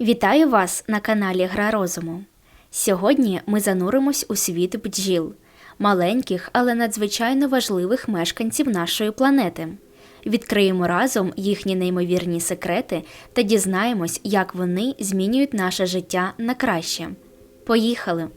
Вітаю вас на каналі Гра Розуму. Сьогодні ми зануримось у світ бджіл, маленьких, але надзвичайно важливих мешканців нашої планети. Відкриємо разом їхні неймовірні секрети та дізнаємось, як вони змінюють наше життя на краще. Поїхали!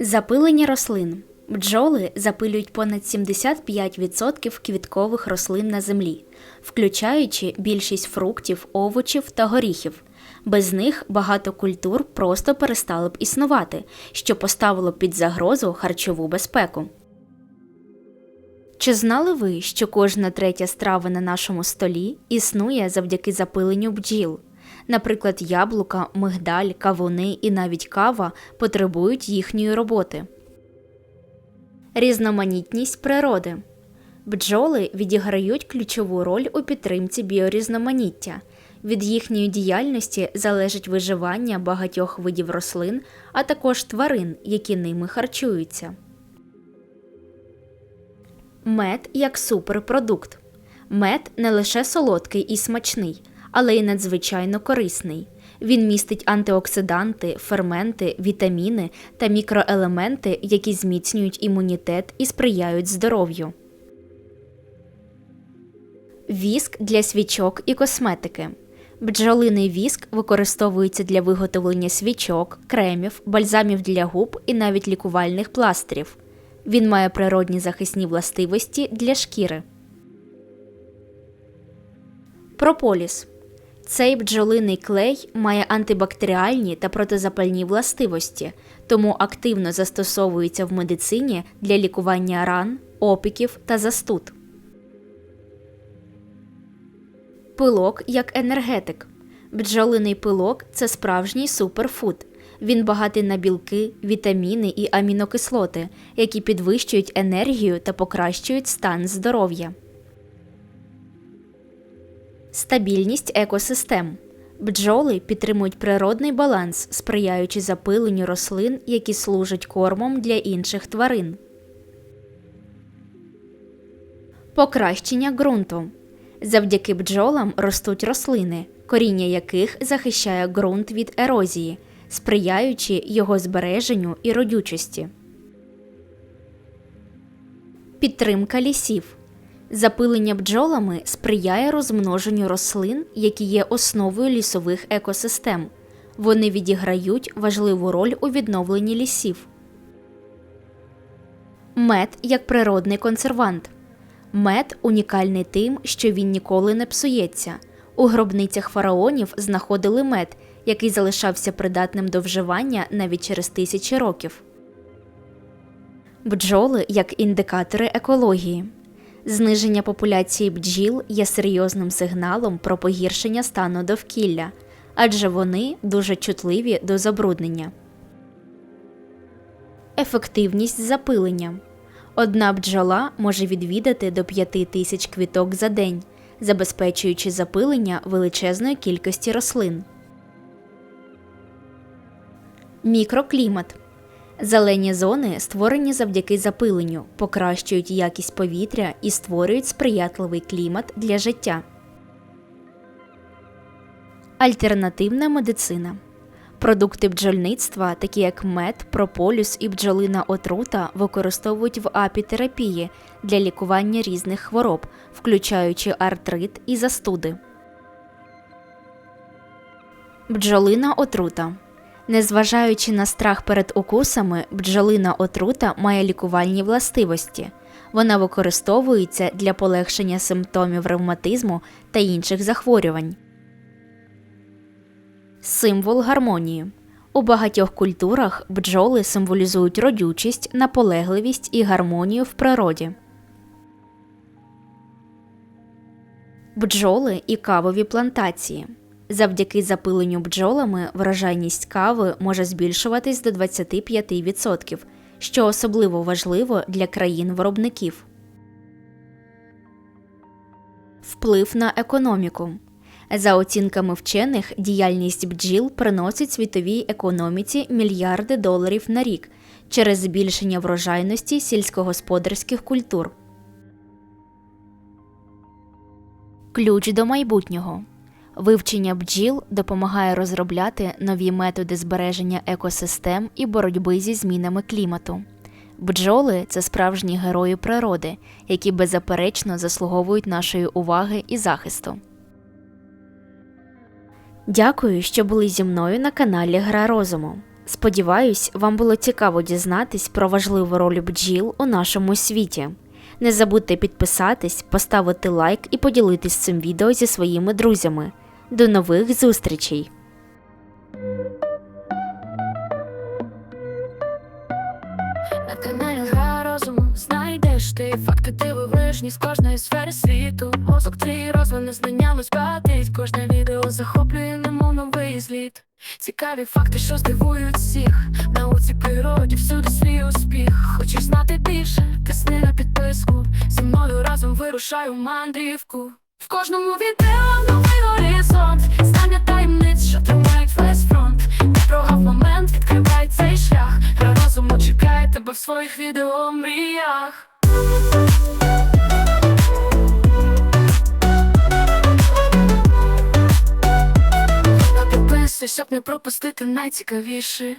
Запилення рослин. Бджоли запилюють понад 75% квіткових рослин на землі, включаючи більшість фруктів, овочів та горіхів. Без них багато культур просто перестали б існувати, що поставило під загрозу харчову безпеку. Чи знали ви, що кожна третя страва на нашому столі існує завдяки запиленню бджіл? Наприклад, яблука, мигдаль, кавуни і навіть кава потребують їхньої роботи. Різноманітність природи. Бджоли відіграють ключову роль у підтримці біорізноманіття. Від їхньої діяльності залежить виживання багатьох видів рослин, а також тварин, які ними харчуються. Мед як суперпродукт. Мед не лише солодкий і смачний, але й надзвичайно корисний. Він містить антиоксиданти, ферменти, вітаміни та мікроелементи, які зміцнюють імунітет і сприяють здоров'ю. Віск для свічок і косметики. Бджолиний віск використовується для виготовлення свічок, кремів, бальзамів для губ і навіть лікувальних пластирів. Він має природні захисні властивості для шкіри. Прополіс. Цей бджолиний клей має антибактеріальні та протизапальні властивості, тому активно застосовується в медицині для лікування ран, опіків та застуд. Пилок як енергетик. Бджолиний пилок це справжній суперфуд. Він багатий на білки, вітаміни і амінокислоти, які підвищують енергію та покращують стан здоров'я. Стабільність екосистем. Бджоли підтримують природний баланс, сприяючи запиленню рослин, які служать кормом для інших тварин. Покращення ґрунту. Завдяки бджолам ростуть рослини, коріння яких захищає ґрунт від ерозії, сприяючи його збереженню і родючості. Підтримка лісів. Запилення бджолами сприяє розмноженню рослин, які є основою лісових екосистем. Вони відіграють важливу роль у відновленні лісів. Мед як природний консервант. Мед унікальний тим, що він ніколи не псується. У гробницях фараонів знаходили мед, який залишався придатним до вживання навіть через тисячі років. Бджоли як індикатори екології. Зниження популяції бджіл є серйозним сигналом про погіршення стану довкілля, адже вони дуже чутливі до забруднення. Ефективність запилення. Одна бджола може відвідати до 5 тисяч квіток за день, забезпечуючи запилення величезної кількості рослин. Мікроклімат. Зелені зони, створені завдяки запиленню, покращують якість повітря і створюють сприятливий клімат для життя. Альтернативна медицина. Продукти бджольництва, такі як мед, прополіс і бджолина отрута, використовують в апітерапії для лікування різних хвороб, включаючи артрит і застуди. Бджолина отрута. Незважаючи на страх перед укусами, бджолина отрута має лікувальні властивості. Вона використовується для полегшення симптомів ревматизму та інших захворювань. Символ гармонії. У багатьох культурах бджоли символізують родючість, наполегливість і гармонію в природі. Бджоли і кавові плантації. Завдяки запиленню бджолами врожайність кави може збільшуватись до 25%, що особливо важливо для країн-виробників. Вплив на економіку. За оцінками вчених, діяльність бджіл приносить світовій економіці мільярди доларів на рік через збільшення врожайності сільськогосподарських культур. Ключ до майбутнього. Вивчення бджіл допомагає розробляти нові методи збереження екосистем і боротьби зі змінами клімату. Бджоли це справжні герої природи, які беззаперечно заслуговують нашої уваги і захисту. Дякую, що були зі мною на каналі Гра розуму. Сподіваюсь, вам було цікаво дізнатись про важливу роль бджіл у нашому світі. Не забудьте підписатись, поставити лайк і поділитись цим відео зі своїми друзями. До нових зустрічей! На каналі Гра розуму знайдеш ти факти дивовижні з кожної сфери світу. Мозок твій розвине знаннями збагатить. Кожне відео захоплює, немов новий зліт. Цікаві факти, що здивують всіх. Науці природі всюди свій успіх. Хочеш знати більше? Тисни на підписку. Зі мною разом вирушаю мандрівку. В кожному відео новий горизонт. Знання таємниць, що тримають весь фронт. Не прогав момент, відкривай цей шлях. Гра розуму чекає тебе в своїх відео мріях. Підписуй, щоб не пропустити найцікавіше.